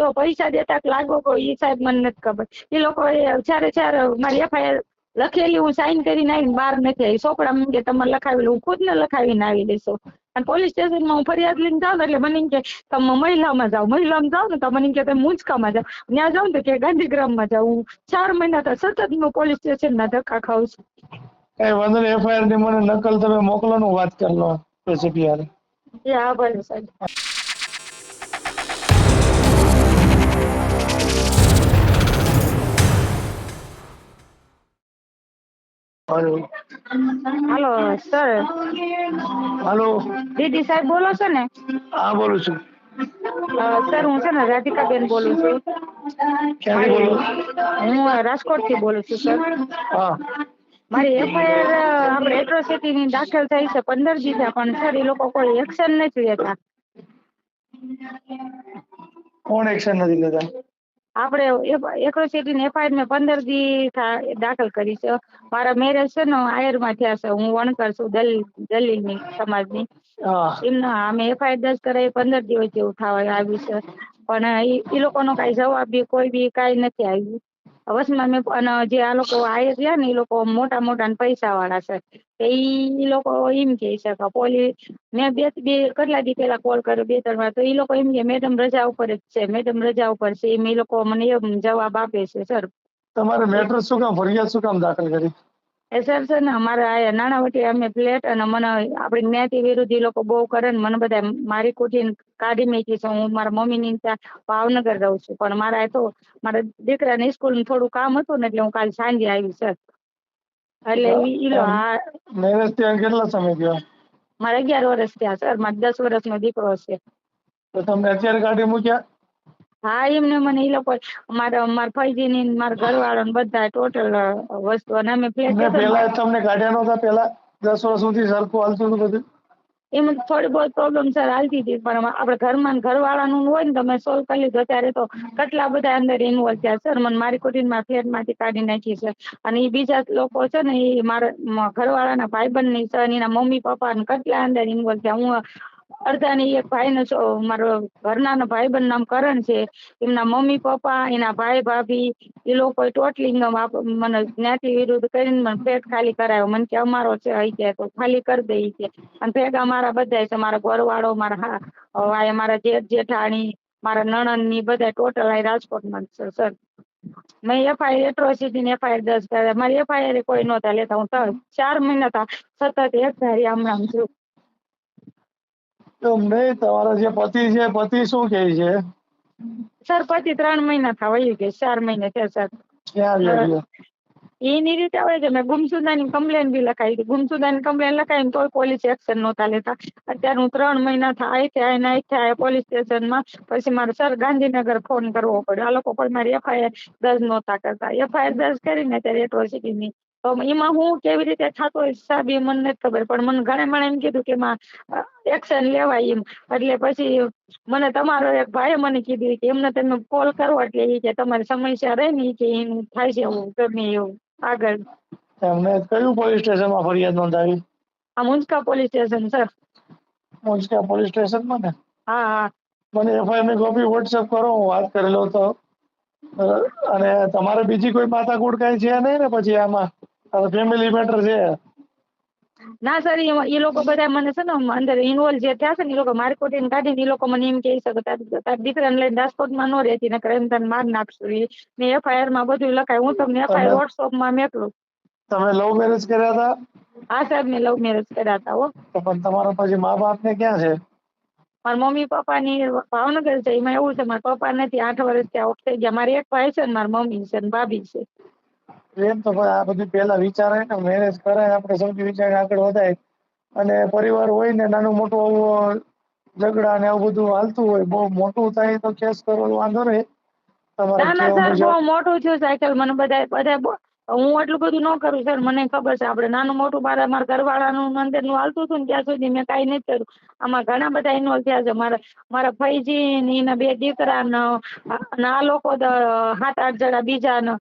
જો પૈસા દેતા લાગો કો એ સાહેબ મને નથી ખબર. એ લોકો ચારે જયારે મારી એફઆઈઆર લખેલી હું સાઈન કરીને આવીને બહાર નથી આવી એમ કે તમારે લખાવેલું હું ખુદ ને લખાવીને આવી દઈશું. અને પોલીસ સ્ટેશનમાં હું ફરિયાદ લઈને જાઉં એટલે મને કે તમે મહિલામાં જાઓ મહિલામાં જાઓ ને તો મને કે તમે મુંજકામાં જાઓ. ત્યાં જાઉં ને તો કે ગાંધીગ્રામમાં જાઉં. હું ચાર મહિના તો સતત હું પોલીસ સ્ટેશનના ધક્કા ખાઉં છું. કઈ વાંધો નહીં એફઆઈઆરની મને નકલ તમે મોકલો નું વાત કરી લો પછી હા ભલે સાહેબ. હાલો હાલો સર હાલો દીદી સાહેબ બોલો છો ને? હા બોલું છું. સર હું છે ને રાધિકાબેન બોલું છું. હું રાજકોટથી બોલું છું સર હા. મારી એફઆઈઆર આપણે એટ્રોસિટી ની દાખલ થઈ છે પંદર દી થયા પણ સર એ લોકો કોઈ એક્શન નથી લેતા. કોણ એક્શન નથી લેતા? આપણે એટ્રોસિટી ની એફઆઈઆર મેં પંદર દી દાખલ કરી છે. મારા મેરેજ છે ને આયરમાં થયા છે. હું વણકર છું દલીલ દલીલની સમાજની. ની એમના અમે એફઆઈઆર દસ કરાવી પંદર દિવસ જેવું થવા આવ્યું છે. પણ એ લોકોનો કાંઈ જવાબ બી કોઈ બી કાંઈ નથી આવ્યું. વચમાં અને જે આ લોકો આયે રહ્યા ને એ લોકો મોટા મોટા પૈસા વાળા છે. તો ઈ લોકો એમ કે છે કે પોલીસ મેં બે બે કેટલા દી પેલા કોલ કર્યો બે ત્રણ વાર. તો એ લોકો એમ કે, મેડમ, રજા ઉપર જ છે. મેડમ, રજા ઉપર છે. એમ એ લોકો મને એમ જવાબ આપે છે, સર. તમારે મેટર શું કામ ફરિયાદ શું કામ દાખલ કરી? એ સર છે ને અમારે આ નાણાવટી અમે ફ્લેટ અને મને આપણી જ્ઞાતિ વિરુદ્ધ એ લોકો બહુ કરે ને મને બધા મારી કોઠી કાઢી મૂકી છે. હું મારા મમ્મીની ત્યાં ભાવનગર રહું છું. પણ મારા તો મારા દીકરાની સ્કૂલનું થોડું કામ હતું ને એટલે હું કાલ સાંજે આવી સર એટલે ઈ હા મેરેજ ત્યાં કેટલા સમય થયો? મારે અગિયાર વર્ષ થયા સર. મારે દસ વર્ષનો દીકરો છે તો તમને અત્યારે કાઢી મૂક્યા? હા એમને મને એ લોકો મારા મારા ફઈજીની ને મારા ઘરવાળો ને બધા ટોટલ વસ્તુ અને અમે ફ્લેટ પેલા તમને કાઢ્યા નહોતા? પેલા દસ વર્ષ સુધી સરખું હાલતું હતું બધું? એમાં થોડી બહુ પ્રોબ્લેમ સર હાલતી હતી પણ આપણે ઘરમાં ને ઘરવાળાનું હોય ને તમે સોલ્વ કરી લીધું. ત્યારે તો કેટલા બધા અંદર ઇન્વોલ્વ થયા સર મને મારી કુટીરમાં ફ્લેટમાંથી કાઢી નાખી છે. અને એ બીજા લોકો છે ને એ મારા ઘરવાળાના ભાઈબંધની ની સર એના મમ્મી પપ્પા ને કેટલા અંદર ઇન્વોલ્વ થયા. હું અડધાની એક ભાઈનો મારો ઘરના ભાઈબંધ નામ કરણ છે. એમના મમ્મી, પપ્પા, એના ભાઈ, ભાભી, એ લોકો ટોટલી મને જ્ઞાતિ વિરુદ્ધ કરીને મને ફેટ ખાલી કરાવ્યો મને કે અમારો છે અહીં તો ખાલી કરી દે ઈ કે. અને ભેગા મારા બધા છે, મારા ઘરવાળો, મારા હા મારા જેઠ, જેઠાણી, મારા નણંદની બધા ટોટલ અહીં રાજકોટમાં છે, સર. મેં એફઆઈઆર એટ્રોસિટી ને એફઆઈઆર દર્જ કર્યા. મારી એફઆઈઆર કોઈ નહોતા લેતા. હું ચાર મહિના હતા સતત એક ધારી હમણાં છું. તો નહીં તમારા જે પતિ છે પતિ શું કહે છે? સર પતિ ત્રણ મહિના થવા આવી કે ચાર મહિને છે સર. ક્યાં એની રીતે હોય કે મેં ગુમસુદાની કમ્પ્લેન બી લખાવી હતી. ગુમસુદાની કમ્પ્લેન લખાવી તોય પોલીસ એક્શન નહોતા લેતા. અત્યારે હું ત્રણ મહિના થાય થયા આઈ થયા પોલીસ સ્ટેશનમાં. પછી મારે સર ગાંધીનગર ફોન કરવો પડ્યો. આ લોકો પણ મારી એફઆઈઆર દર્જ નહોતા કરતા. એફઆઈઆર દર્જ કરીને ત્યારે એટ્રોસિટીની તો એમાં હું કેવી રીતે થતો હોય સાહેબ એ મને નથી ખબર. પણ મને ઘણા મને એમ કીધું કે એમાં એક્શન લેવાય એમ. એટલે પછી મને તમારો એક ભાઈએ મને કીધું કે એમને તમે કોલ કરો એટલે એ કે તમારી સમસ્યા રહે ને કે એનું થાય છે એવું ગમે એવું. આગળ. એમને કયું પોલીસ સ્ટેશનમાં ફરિયાદ નોંધાવી? આ Munjka police station sir Munjka police સ્ટેશનમાં ને? હા હા. મને એફઆઈઆરની કોપી વોટ્સએપ કરો હું વાત કરેલો તો. અને તમારે બીજી કોઈ માથાકૂટ કઈ છે નહીં ને પછી આમાં? ફેમિલી મેટર છે. ના સર એ લોકો બધા મને છે ને અંદર ઇન્વોલ્વ જે થયા છે ને એ લોકો મારી કોટીને કાઢીને એ લોકો મને એમ કહી શકે તાર દીકરાને લઈને રાજકોટમાં ન રહેતી નકર એમ તને માર નાખશું. એ ને એફઆઈઆરમાં બધું લખાય હું તમને એફઆઈઆર વોટ્સઅપમાં મેકલું. તમે લવ મેરેજ કર્યા હતા? હા સાહેબ મેં લવ મેરેજ કર્યા હતા હો. પણ તમારા પછી મા બાપ ને ક્યાં છે? મારા મમ્મી પપ્પા ની ભાવનગર છે એમાં એવું છે મારા પપ્પા નથી આઠ વર્ષ ત્યાં ઓફ થઈ ગયા. મારી એક ભાઈ છે ને મારી મમ્મી છે ને ભાભી છે. એમ તો આ બધું પેલા વિચારે ને મેરેજ કરાય આપણે સૌથી વિચાર આગળ વધાય. અને પરિવાર હોય ને નાનું મોટું ઝઘડા ને આવું બધું હાલતું હોય બહુ મોટું થાય તો કેસ કરવાનો વાંધો નહીં. તમારે ના બહુ મોટું થયું સાયકલ મને બધા બધા હું એટલું બધું ન કરું, સર. મને ખબર છે, આપણે નાનું મોટું મારા મારા ઘરવાળાનું અંદરનું હાલતું હતું ને ત્યાં સુધી મેં કાંઈ નથી કર્યું. આમાં ઘણા બધા ઇન્વોલ્વ થયા છે. મારા મારા ફઈજી ને એના બે દીકરા ને આ લોકો સાત, આઠ જણા બીજા ને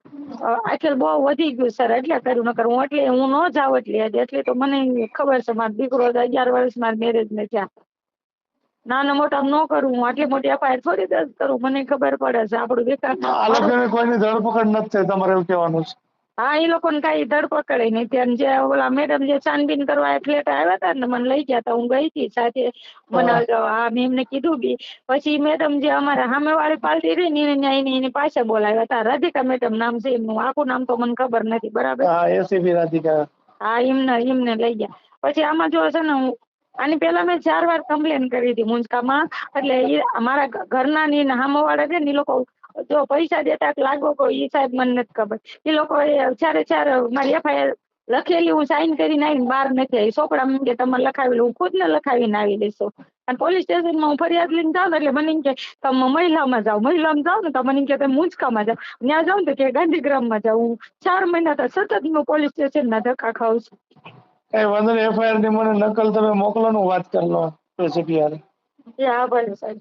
આખેલ બહુ વધી ગયું, સર, એટલે કર્યું. નકર હું એટલે, હું ન જાઉં એટલે એટલે તો મને ખબર છે, મારો દીકરો અગિયાર વર્ષ મારા મેરેજ ને થયા. નાના મોટા ન કરું, હું આટલી મોટી એફઆઈઆર થોડી દસ કરું. મને ખબર પડે છે, આપણું વિકાસ કોઈની ધરપકડ નથી, તમારે એવું કહેવાનું છે. હા એ લોકોને કઈ ધરપકડે નહીં ત્યાં જે ઓલા મેડમ જે છાનબીન કરવા ફ્લેટ આવ્યા હતા ને મને લઈ ગયા હતા. હું ગઈ હતી સાથે મને હા. મેં એમને કીધું બી. પછી મેડમ જે અમારા સામેવાળી પાર્ટી રહી ને એને એને પાસે બોલાવ્યા હતા. રાધિકા મેડમ નામ છે એમનું. આખું નામ તો મને ખબર નથી. બરાબર? હા એસીપી રાધિકા. હા એમને એમને લઈ ગયા. પછી આમાં જો છે ને હું આની પહેલા મેં ચાર વાર કમ્પ્લેન કરી હતી મુંજકામાં. એટલે એ મારા ઘરના ની ને સામેવાળા છે ને એ લોકો જો પૈસા દેતા કે લાગો કોઈ એ સાહેબ મને નથી ખબર. એ લોકો ચારે ચાર મારી એફઆઈઆર લખેલી હું સાઈન કરીને આવીને બહાર નથી આવી. સોપડા કે તમારે લખાવેલું હું ખુદ ને લખાવીને આવી દઈશું અને પોલીસ સ્ટેશનમાં હું ફરિયાદ લઈને જાઉં એટલે મને કે તમે મહિલામાં જાઓ. મહિલામાં જાઓ ને તો મને કે તમે મુંજકામાં જાઓ. ત્યાં જાઉં ને તો કે ગાંધીગ્રામમાં જાઉં. હું ચાર મહિના તો સતત હું પોલીસ સ્ટેશનના ધક્કા ખાઉં છું. કઈ વાંધો નહીં એફઆઈઆરની મને નકલ તમે મોકલો નું વાત કરી લો એસીપી એ હા ભલે સાહેબ.